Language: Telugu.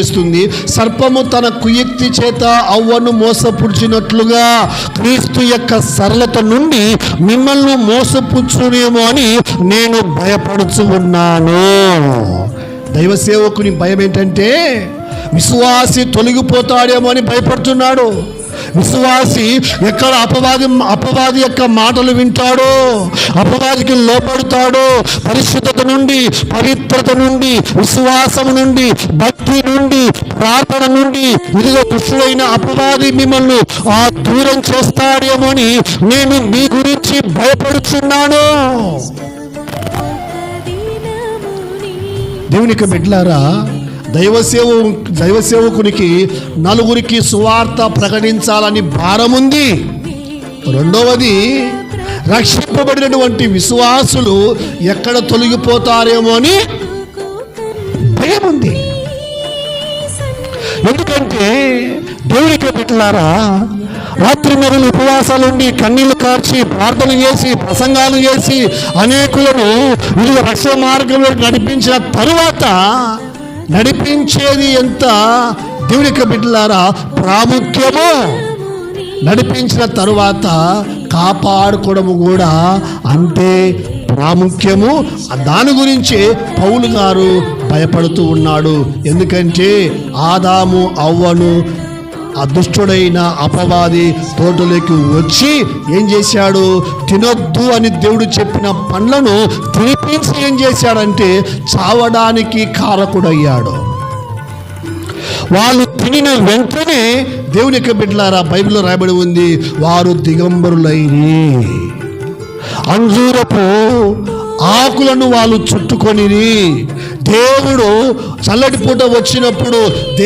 చేస్తుంది సర్పము తన కుయుక్తి చేత అవ్వను మోసపుచ్చినట్లుగా క్రీస్తు యొక్క సరళత నుండి మిమ్మల్ని మోసపుచ్చునేమో అని నేను భయపడుచు ఉన్నాను. దైవ సేవకుని భయం ఏంటంటే విశ్వాసి తొలగిపోతాడేమో అని భయపడుతున్నాడు. విశ్వాసి ఎక్కడ అపవాది అపవాది యొక్క మాటలు వింటాడో అపవాదికి లోపడతాడో పరిశుద్ధత నుండి పవిత్రత నుండి విశ్వాసం నుండి భక్తి నుండి ప్రార్థన నుండి ఇదిగో దుష్టుడైన అపవాది మిమ్మల్ని ఆ దూరం చేస్తాడేమో అని నేను మీ గురించి భయపడుచున్నాను. దేవునికి బిడ్లారా దైవసేవ దైవసేవకునికి నలుగురికి సువార్త ప్రకటించాలని భారముంది. రెండవది రక్షింపబడినటువంటి విశ్వాసులు ఎక్కడ తొలగిపోతారేమో అని భయం ఉంది ఎందుకంటే దేవుడికి బిడ్డలారా రాత్రి మెరులు ఉపవాసాలుండి కన్నీళ్ళు కార్చి ప్రార్థన చేసి ప్రసంగాలు చేసి అనేకులను వివిధ రక్షణ మార్గంలో నడిపించిన తరువాత నడిపించేది ఎంత? దేవునికి బిడ్డలారా ప్రాముఖ్యమో. నడిపించిన తరువాత కాపాడుకోవడము కూడా అంతే ప్రాముఖ్యము. దాని గురించి పౌలు గారు భయపడుతూ ఉన్నాడు. ఎందుకంటే ఆదాము అవ్వను అదృష్టుడైన అపవాది తోటలోకి వచ్చి ఏం చేశాడు? తినొద్దు అని దేవుడు చెప్పిన పండ్లను తినిపించి ఏం చేశాడంటే చావడానికి కారకుడయ్యాడు. వాళ్ళు తినిన వెంటనే దేవుని యొక్క బిడ్డలారా బైబిల్లో రాయబడి ఉంది వారు దిగంబరులైరి. అంజూరపు ఆకులను వాళ్ళు చుట్టుకొని దేవుడు చల్లటి పూట వచ్చినప్పుడు దే-